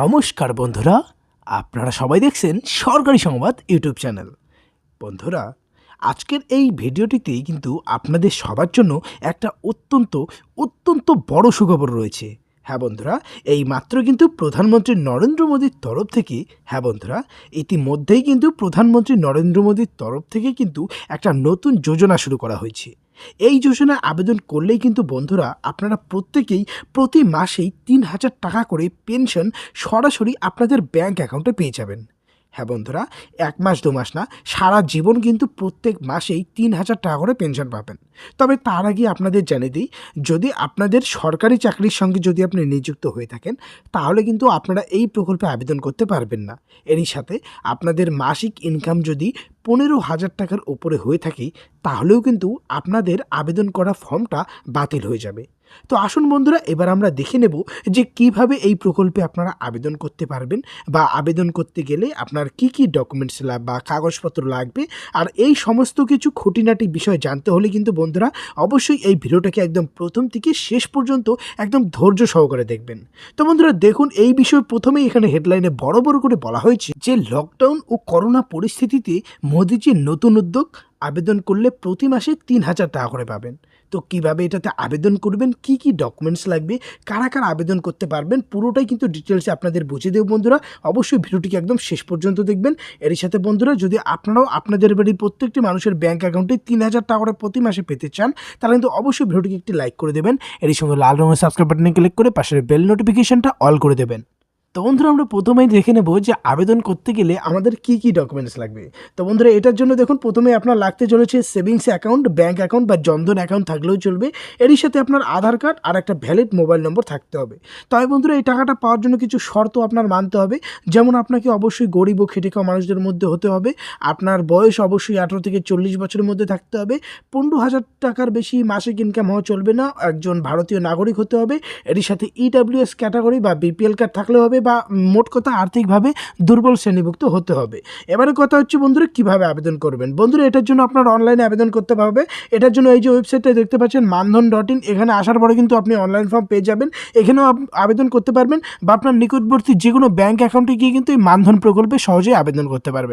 নমস্কার বন্ধুরা, আপনারা সবাই দেখছেন সরকারি সংবাদ ইউটিউব চ্যানেল। বন্ধুরা, আজকের এই ভিডিওটিতেই কিন্তু আপনাদের সবার জন্য একটা অত্যন্ত অত্যন্ত বড় সুখবর রয়েছে। হ্যাঁ বন্ধুরা, এই মাত্র কিন্তু প্রধানমন্ত্রী নরেন্দ্র মোদীর তরফ থেকে হ্যাঁ বন্ধুরা, ইতিমধ্যেই কিন্তু প্রধানমন্ত্রী নরেন্দ্র মোদীর তরফ থেকে কিন্তু একটা নতুন যোজনা শুরু করা হয়েছে। এই যোজনায় আবেদন করলেই কিন্তু বন্ধুরা আপনারা প্রত্যেকেই প্রতি মাসেই তিন হাজার টাকা করে পেনশন সরাসরি আপনাদের ব্যাংক অ্যাকাউন্টে পেয়ে যাবেন। হ্যাঁ বন্ধুরা, এক মাস, দু মাস না, সারা জীবন কিন্তু প্রত্যেক মাসেই তিন হাজার টাকা করে পেনশন পাবেন। তবে তার আগে আপনাদের জানিয়ে দিই, যদি আপনাদের সরকারি চাকরির সঙ্গে যদি আপনি নিযুক্ত হয়ে থাকেন, তাহলে কিন্তু আপনারা এই প্রকল্পে আবেদন করতে পারবেন না। এরই সাথে আপনাদের মাসিক ইনকাম যদি পনেরো হাজার টাকার ওপরে হয়ে থাকে, তাহলেও কিন্তু আপনাদের আবেদন করা ফর্মটা বাতিল হয়ে যাবে। তো আসুন বন্ধুরা, এবার আমরা দেখে নেব যে কীভাবে এই প্রকল্পে আপনারা আবেদন করতে পারবেন বা আবেদন করতে গেলে আপনার কি কি ডকুমেন্টস বা কাগজপত্র লাগবে। আর এই সমস্ত কিছু খুঁটিনাটি বিষয় জানতে হলে কিন্তু বন্ধুরা, অবশ্যই এই ভিডিওটাকে একদম প্রথম থেকে শেষ পর্যন্ত একদম ধৈর্য সহকারে দেখবেন। তো বন্ধুরা, দেখুন, এই বিষয়ে প্রথমেই এখানে হেডলাইনে বড় বড় করে বলা হয়েছে যে লকডাউন ও করোনা পরিস্থিতিতে মোদিজির নতুন উদ্যোগ আবেদন করলে প্রতি মাসে তিন হাজার টাকা করে পাবেন। তো কীভাবে এটাতে আবেদন করবেন? কি কি ডকুমেন্টস লাগবে? কারা কারা আবেদন করতে পারবেন? পুরোটাই কিন্তু ডিটেলসে আপনাদের বুঝিয়ে দেব বন্ধুরা। অবশ্যই ভিডিওটিকে একদম শেষ পর্যন্ত দেখবেন। এরই সাথে বন্ধুরা, যদি আপনারাও আপনাদের বাড়ির প্রত্যেকটি মানুষের ব্যাংক অ্যাকাউন্টে তিন হাজার টাকা করে প্রতি মাসে পেতে চান, তাহলে কিন্তু অবশ্যই ভিডিওটিকে একটি লাইক করে দেবেন। এর সঙ্গে লাল রঙের সাবস্ক্রাইব বাটনে ক্লিক করে পাশের বেল নোটিফিকেশনটা অল করে দেবেন। তো বন্ধুরা, আমরা প্রথমেই দেখে নেব যে আবেদন করতে গেলে আমাদের কি কি ডকুমেন্টস লাগবে। তো বন্ধুরা, এটার জন্য দেখুন, প্রথমে আপনার লাগতে চলেছে সেভিংস অ্যাকাউন্ট ব্যাঙ্ক অ্যাকাউন্ট বা জনধন অ্যাকাউন্ট থাকলেও চলবে। এরই সাথে আপনার আধার কার্ড আর একটা ভ্যালিড মোবাইল নম্বর থাকতে হবে। তবে বন্ধুরা, এই টাকাটা পাওয়ার জন্য কিছু শর্ত আপনার মানতে হবে। যেমন আপনাকে অবশ্যই গরিব ও খেটে খাওয়া মানুষদের মধ্যে হতে হবে। আপনার বয়স অবশ্যই আঠেরো থেকে চল্লিশ বছরের মধ্যে থাকতে হবে। পনেরো হাজার টাকার বেশি মাসিক ইনকাম হওয়া চলবে না। একজন ভারতীয় নাগরিক হতে হবে। এরই সাথে ইডাব্লিউএস ক্যাটাগরি বা বিপিএল কার্ড থাকলে হবে। বা মোট কথা আর্থিকভাবে দুর্বল শ্রেণীভুক্ত হতে হবে। এবারে কথা হচ্ছে বন্ধুরা, কীভাবে আবেদন করবেন? বন্ধুরা, এটার জন্য আপনার অনলাইনে আবেদন করতে পারবে এটার জন্য এই যে ওয়েবসাইটটা দেখতে পাচ্ছেন মানধন ডট ইন এখানে আসার পরে কিন্তু আপনি অনলাইন ফর্ম পেয়ে যাবেন। এখানেও আবেদন করতে পারবেন বা আপনার নিকটবর্তী যে কোনো ব্যাঙ্ক অ্যাকাউন্টে গিয়ে কিন্তু এই মানধন প্রকল্পে সহজেই আবেদন করতে পারবেন।